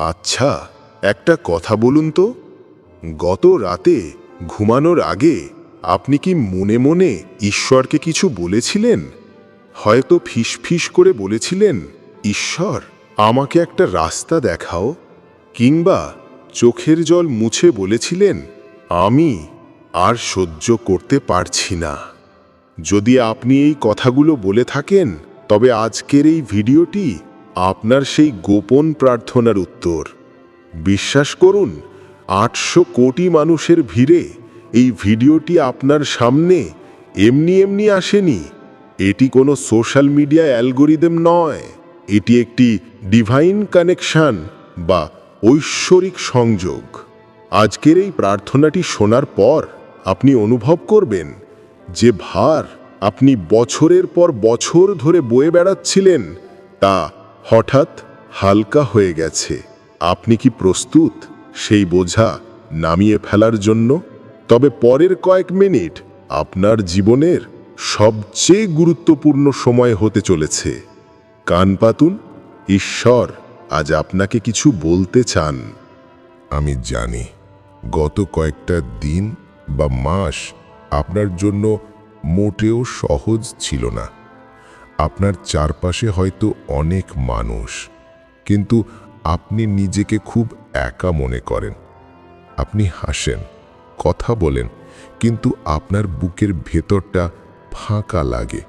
আচ্ছা একটা কথা বলুন তো। গত রাতে ঘুমানোর আগে আপনি কি মনে মনে ঈশ্বরকে কিছু বলেছিলেন? হয়তো ফিসফিস করে বলেছিলেন, ঈশ্বর, আমাকে একটা রাস্তা দেখাও। কিংবা চোখের জল মুছে বলেছিলেন, আমি আর সহ্য করতে পারছি না। যদি আপনি এই কথাগুলো বলে থাকেন, তবে আজকের এই ভিডিওটি আপনার সেই গোপন প্রার্থনার উত্তর। বিশ্বাস করুন, আটশো কোটি মানুষের ভিড়ে এই ভিডিওটি আপনার সামনে এমনি এমনি আসেনি। এটি কোনো সোশ্যাল মিডিয়া অ্যালগোরিদম নয়। এটি একটি ডিভাইন কানেকশন বা ঐশ্বরিক সংযোগ। আজকের এই প্রার্থনাটি শোনার পর আপনি অনুভব করবেন যে ভার আপনি বছরের পর বছর ধরে বয়ে বেড়াচ্ছিলেন তা হঠাৎ হালকা হয়ে গেছে। আপনি কি প্রস্তুত? সেই বোঝা নামিয়ে ফেলার জন্য? তবে পরের কয়েক মিনিট আপনার জীবনের সবচেয়ে গুরুত্বপূর্ণ সময় হতে চলেছে। কান পাতুন, ঈশ্বর আজ আপনাকে কিছু বলতে চান। আমি জানি, গত কয়েকটা দিন বা মাস আপনার জন্য মোটেও সহজ ছিল না। আপনার চারপাশে হয়তো অনেক মানুষ, কিন্তু আপনি নিজেকে খুব একা মনে করেন। আপনি হাসেন, কথা বলেন, কিন্তু আপনার বুকের ভেতরটা ফাঁকা লাগে।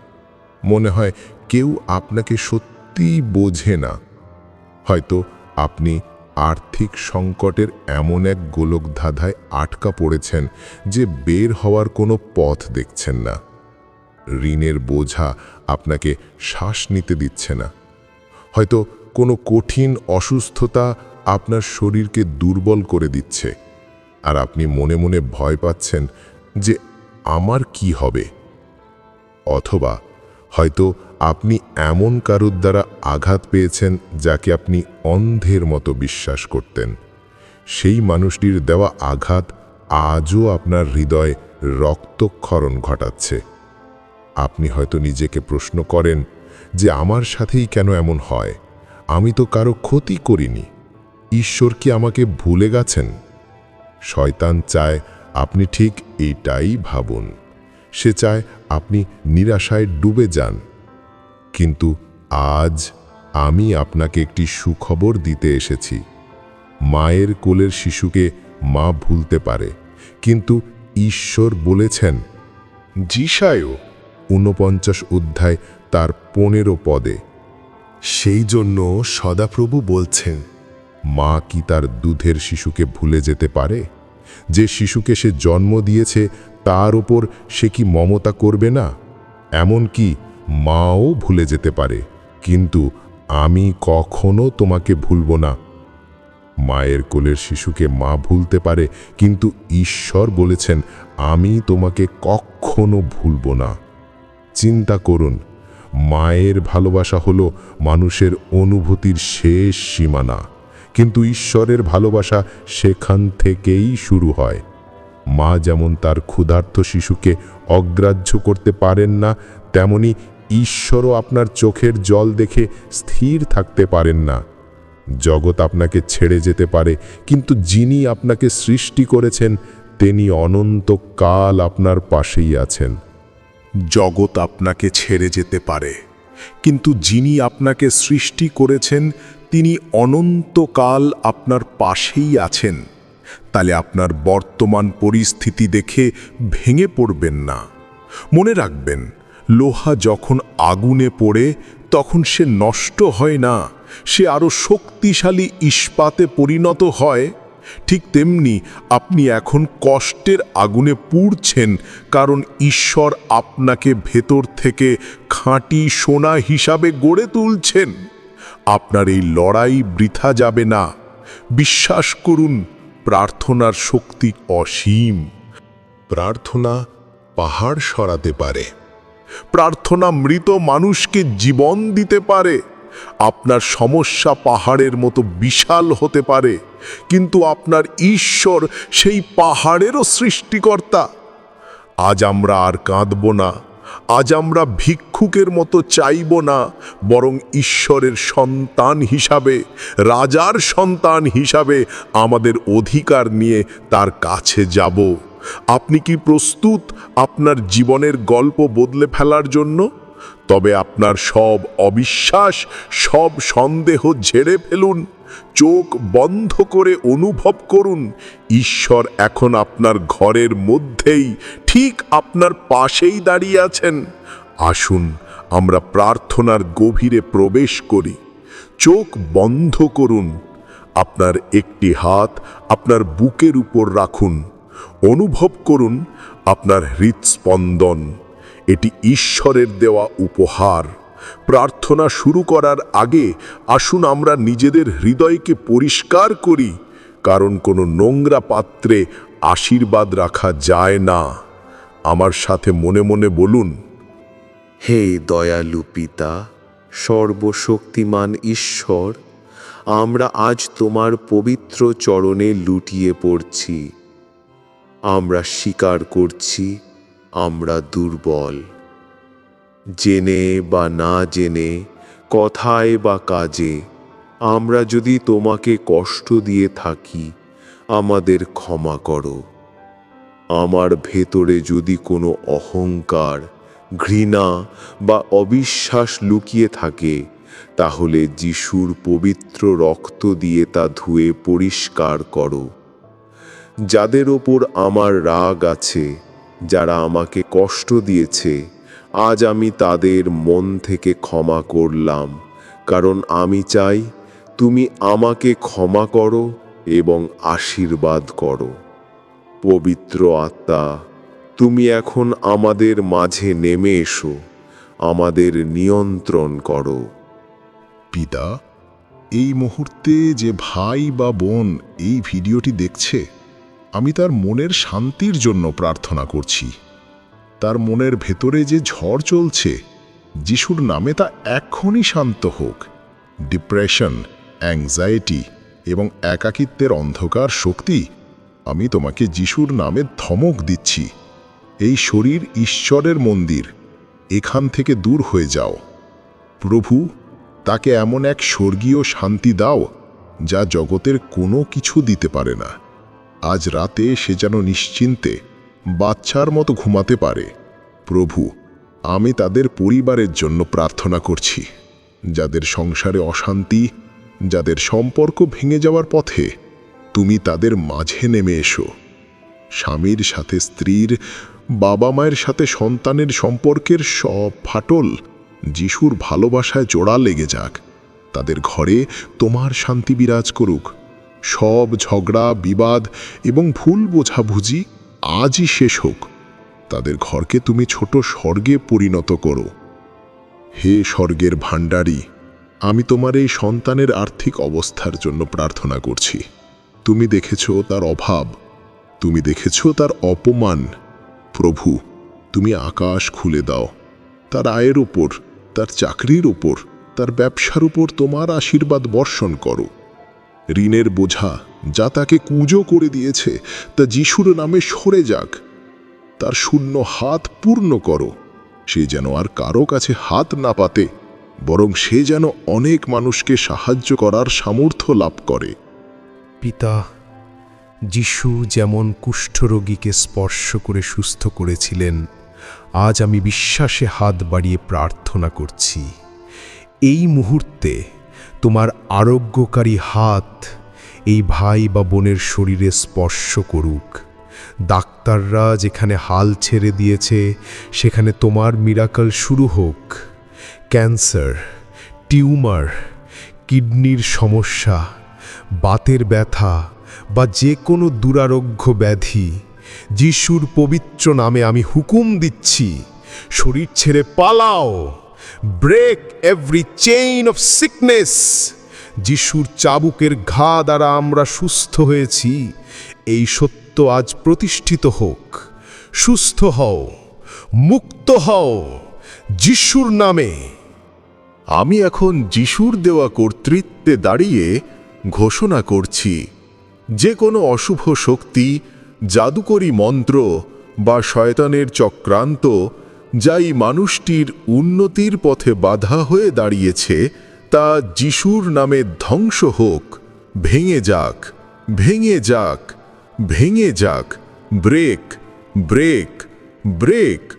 মনে হয় কেউ আপনাকে সত্যিই বোঝে না। হয়তো আপনি আর্থিক সংকটের এমন এক গোলকধাঁধায় আটকা পড়েছেন যে বের হওয়ার কোনো পথ দেখছেন না। ঋণের বোঝা আপনাকে শ্বাস নিতে দিচ্ছে না। হয়তো কোনো কঠিন অসুস্থতা আপনার শরীরকে দুর্বল করে দিচ্ছে। আর আপনি মনে মনে ভয় পাচ্ছেন যে আমার কি হবে? অথবা হয়তো আপনি এমন কারুর দ্বারা আঘাত পেয়েছেন যাকে আপনি অন্ধের মতো বিশ্বাস করতেন। সেই মানুষটির দেওয়া আঘাত আজও আপনার হৃদয়ে রক্তক্ষরণ ঘটাচ্ছে। আপনি হয়তো নিজেকে প্রশ্ন করেন যে আমার সাথেই কেন এমন হয়? আমি তো কারও ক্ষতি করিনি। ঈশ্বর কি আমাকে ভুলে গেছেন? শয়তান চায় আপনি ঠিক এইটাই ভাবুন। সে চায় আপনি নিরাশায় ডুবে যান। কিন্তু আজ আমি আপনাকে একটি সুখবর দিতে এসেছি। মায়ের কোলের শিশুকে মা ভুলতে পারে, কিন্তু ঈশ্বর বলেছেন জিসায়ও ঊনপঞ্চাশ অধ্যায় তার পনেরো পদে। সেই জন্য সদাপ্রভু বলছেন, মা কি তার দুধের শিশুকে ভুলে যেতে পারে? যে শিশুকে সে জন্ম দিয়েছে, তার ওপর সে কি মমতা করবে না? এমন কি মাও ভুলে যেতে পারে। কিন্তু আমি কখনো তোমাকে ভুলব না। মায়ের কোলের শিশুকে মা ভুলতে পারে, কিন্তু ঈশ্বর বলেছেন, আমি তোমাকে কখনো ভুলব না। চিন্তা করুন। মায়ের ভালোবাসা হলো মানুষের অনুভূতির শেষ সীমানা। কিন্তু ঈশ্বরের ভালোবাসা সেখান থেকেই শুরু হয়। মা যেমন তার ক্ষুধার্ত শিশুকে অগ্রাহ্য করতে পারেন না, তেমনি ঈশ্বরও আপনার চোখের জল দেখে স্থির থাকতে পারেন না। জগৎ আপনাকে ছেড়ে যেতে পারে, কিন্তু যিনি আপনাকে সৃষ্টি করেছেন, তিনি অনন্তকাল আপনার পাশেই আছেন। জগৎ আপনাকে ছেড়ে যেতে পারে। কিন্তু যিনি আপনাকে সৃষ্টি করেছেন, তিনি অনন্তকাল আপনার পাশেই আছেন। তাহলে আপনার বর্তমান পরিস্থিতি দেখে ভেঙে পড়বেন না। মনে রাখবেন, লোহা যখন আগুনে পড়ে, তখন সে নষ্ট হয় না। সে আরও শক্তিশালী ইস্পাতে পরিণত হয়। ঠিক তেমনি আপনি এখন কষ্টের আগুনে পুড়ছেন কারণ ঈশ্বর আপনাকে ভেতর থেকে খাঁটি সোনা হিসাবে গড়ে তুলছেন। আপনার এই লড়াই বৃথা যাবে না। বিশ্বাস করুন প্রার্থনার শক্তি অসীম। প্রার্থনা পাহাড় সরাতে পারে। প্রার্থনা মৃত মানুষকে জীবন দিতে পারে। আপনার সমস্যা পাহাড়ের মতো বিশাল হতে পারে। কিন্তু আপনার ঈশ্বর সেই পাহাড়েরও সৃষ্টিকর্তা। আজ আমরা আর কাঁদব না, আজ আমরা ভিক্ষুকের মতো চাইব না, বরং ঈশ্বরের সন্তান হিসাবে, রাজার সন্তান হিসাবে আমাদের অধিকার নিয়ে তার কাছে যাব। আপনি কি প্রস্তুত আপনার জীবনের গল্প বদলে ফেলার জন্য? তবে আপনার সব অবিশ্বাস, সব সন্দেহ ঝেড়ে ফেলুন। চোখ বন্ধ করে অনুভব করুন, ঈশ্বর এখন আপনার ঘরের মধ্যেই, ঠিক আপনার পাশেই দাঁড়িয়ে আছেন। আসুন, আমরা প্রার্থনার গভীরে প্রবেশ করি। চোখ বন্ধ করুন, আপনার একটি হাত আপনার বুকের উপর রাখুন। অনুভব করুন, আপনার হৃৎস্পন্দন, এটি ঈশ্বরের দেওয়া উপহার। প্রার্থনা শুরু করার আগে আসুন আমরা নিজেদের হৃদয়কে পরিষ্কার করি, কারণ কোনো নোংরা পাত্রে আশীর্বাদ রাখা যায় না। আমার সাথে মনে মনে বলুন, হে দয়ালু পিতা, সর্বশক্তিমান ঈশ্বর, আমরা আজ তোমার পবিত্র চরণে লুটিয়ে পড়ছি। আমরা স্বীকার করছি, আমরা দুর্বল। জেনে বা না জেনে, কথায় বা কাজে, আমরা যদি তোমাকে কষ্ট দিয়ে থাকি, আমাদের ক্ষমা করো। আমার ভেতরে যদি কোনো অহংকার, ঘৃণা বা অবিশ্বাস লুকিয়ে থাকে, তাহলে যিশুর পবিত্র রক্ত দিয়ে তা ধুয়ে পরিষ্কার করো। যাদের ওপর আমার রাগ আছে, যারা আমাকে কষ্ট দিয়েছে আজ আমি তাদের মন থেকে ক্ষমা করলাম। কারণ আমি চাই তুমি আমাকে ক্ষমা করো এবং আশীর্বাদ করো। পবিত্র আত্মা, তুমি এখন আমাদের মাঝে নেমে এসো, আমাদের নিয়ন্ত্রণ করো। পিতা, এই মুহূর্তে যে ভাই বা বোন এই ভিডিওটি দেখছে, আমি তার মনের শান্তির জন্য প্রার্থনা করছি। তার মনের ভেতরে যে ঝড় চলছে, যিশুর নামে তা এক্ষুনি শান্ত হোক। ডিপ্রেশন অ্যাংজাইটি এবং একাকিত্বের অন্ধকার শক্তি, আমি তোমাকে যিশুর নামে ধমক দিচ্ছি। এই শরীর ঈশ্বরের মন্দির, এখান থেকে দূর হয়ে যাও। প্রভু, তাকে এমন এক স্বর্গীয় শান্তি দাও, যা জগতের কোনো কিছু দিতে পারে না। আজ রাতে সে যেন নিশ্চিন্তে বাচ্চার মতো ঘুমাতে পারে। প্রভু, আমি তাদের পরিবারের জন্য প্রার্থনা করছি। যাদের সংসারে অশান্তি, যাদের সম্পর্ক ভেঙে যাওয়ার পথে, তুমি তাদের মাঝে নেমে এসো। স্বামীর সাথে স্ত্রীর, বাবা মায়ের সাথে সন্তানের সম্পর্কের সব ফাটল যিশুর ভালোবাসায় জোড়া লেগে যাক। তাদের ঘরে তোমার শান্তি বিরাজ করুক। সব ঝগড়া, বিবাদ এবং ভুল বোঝাবুঝি আজই শেষ হোক। তাদের ঘরকে তুমি ছোট স্বর্গে পরিণত করো। হে স্বর্গের ভাণ্ডারী, আমি তোমার এই সন্তানের আর্থিক অবস্থার জন্য প্রার্থনা করছি। তুমি দেখেছ তার অভাব, তুমি দেখেছ তার অপমান। প্রভু, তুমি আকাশ খুলে দাও। তার আয়ের উপর, তার চাকরির উপর, তার ব্যবসার উপর তোমার আশীর্বাদ বর্ষণ করো। ঋণের বোঝা যা তাকে কুঁজো করে দিয়েছে তা যিশুর নামে সরে যাক। তার শূন্য হাত পূর্ণ করো। সে যেন আর কারও কাছে হাত না পাতে, বরং সে যেন অনেক মানুষকে সাহায্য করার সামর্থ্য লাভ করে। পিতা, যিশু যেমন কুষ্ঠরোগীকে স্পর্শ করে সুস্থ করেছিলেন, আজ আমি বিশ্বাসে হাত বাড়িয়ে প্রার্থনা করছি। এই মুহূর্তে তোমার আরোগ্যকারী হাত এই ভাই বা বোনের শরীরে স্পর্শ করুক। ডাক্তাররা যেখানে হাল ছেড়ে দিয়েছে, সেখানে তোমার মিরাকল শুরু হোক। ক্যান্সার, টিউমার, কিডনির সমস্যা, বাতের ব্যথা বা যে কোনো দুরারোগ্য ব্যাধি, যিশুর পবিত্র নামে আমি হুকুম দিচ্ছি, শরীর ছেড়ে পালাও। Break every chain of sickness যিশুর চাবুকের ঘা দ্বারা আমরা সুস্থ হয়েছি, এই সত্য আজ প্রতিষ্ঠিত হোক। সুস্থ হও, মুক্ত হও, যিশুর নামে। আমি এখন যিশুর দেওয়া কর্তৃত্বে দাঁড়িয়ে ঘোষণা করছি, যে কোনো অশুভ শক্তি, জাদুকরী মন্ত্র বা শয়তানের চক্রান্ত যাই মানুষটির উন্নতির পথে বাধা হয়ে দাঁড়িয়েছে, তা যিশুর নামে ধ্বংস হোক। ভেঙে যাক ভেঙে যাক ভেঙে যাক। Break break break.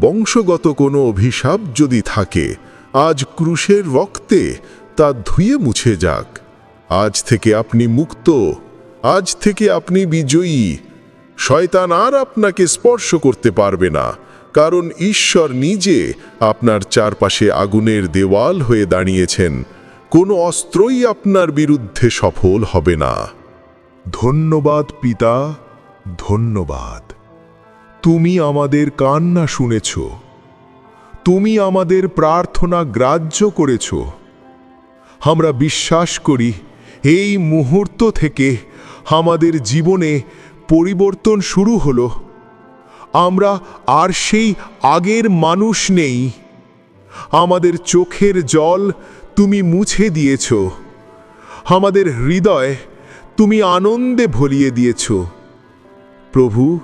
বংশগত কোনো অভিশাপ যদি থাকে, আজ ক্রুশের রক্তে তা ধুয়ে মুছে যাক। আজ থেকে আপনি মুক্ত, আজ থেকে আপনি বিজয়ী। শয়তান আর আপনাকে স্পর্শ করতে পারবে না। কারণ ঈশ্বর নিজে আপনার চারপাশে আগুনের দেওয়াল হয়ে দাঁড়িয়েছেন। কোনো অস্ত্রই আপনার বিরুদ্ধে সফল হবে না। ধন্যবাদ পিতা, ধন্যবাদ। তুমি আমাদের কান্না শুনেছ। তুমি আমাদের প্রার্থনা গ্রাহ্য করেছ। আমরা বিশ্বাস করি, এই মুহূর্ত থেকে আমাদের জীবনে পরিবর্তন শুরু হলো। আমরা আর সেই আগের মানুষ নেই। আমাদের চোখের জল তুমি মুছে দিয়েছ। আমাদের হৃদয় তুমি আনন্দে ভরিয়ে দিয়েছ। প্রভু,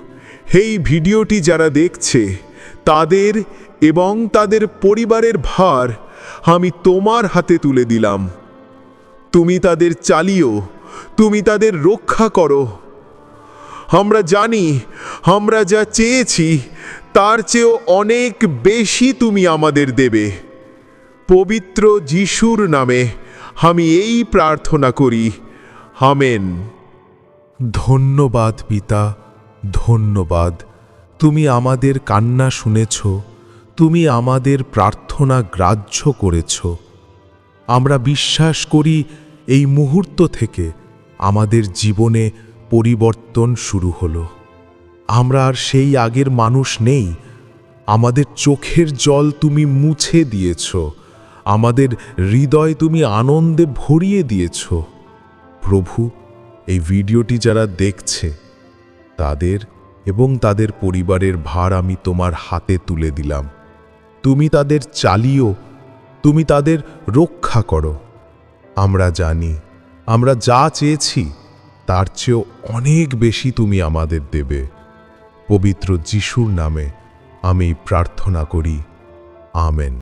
এই ভিডিওটি যারা দেখছে, তাদের এবং তাদের পরিবারের ভার আমি তোমার হাতে তুলে দিলাম। তুমি তাদের চালিও, তুমি তাদের রক্ষা করো। আমরা জানি, আমরা যা চেয়েছি, তার চেয়েও অনেক বেশি তুমি আমাদের দেবে। পবিত্র যিশুর নামে আমি এই প্রার্থনা করি হামেন ধন্যবাদ পিতা, ধন্যবাদ। তুমি আমাদের কান্না শুনেছ, তুমি আমাদের প্রার্থনা গ্রাহ্য করেছ। আমরা বিশ্বাস করি এই মুহূর্ত থেকে আমাদের জীবনে পরিবর্তন শুরু হলো। আমরা আর সেই আগের মানুষ নেই। আমাদের চোখের জল তুমি মুছে দিয়েছ। আমাদের হৃদয় তুমি আনন্দে ভরিয়ে দিয়েছ। প্রভু, এই ভিডিওটি যারা দেখছে, তাদের এবং তাদের পরিবারের ভার আমি তোমার হাতে তুলে দিলাম। তুমি তাদের চালিও, তুমি তাদের রক্ষা করো। আমরা জানি, আমরা যা চেয়েছি তার চেয়েও অনেক বেশি তুমি আমাদের দেবে। পবিত্র যিশুর নামে আমি প্রার্থনা করি। আমেন।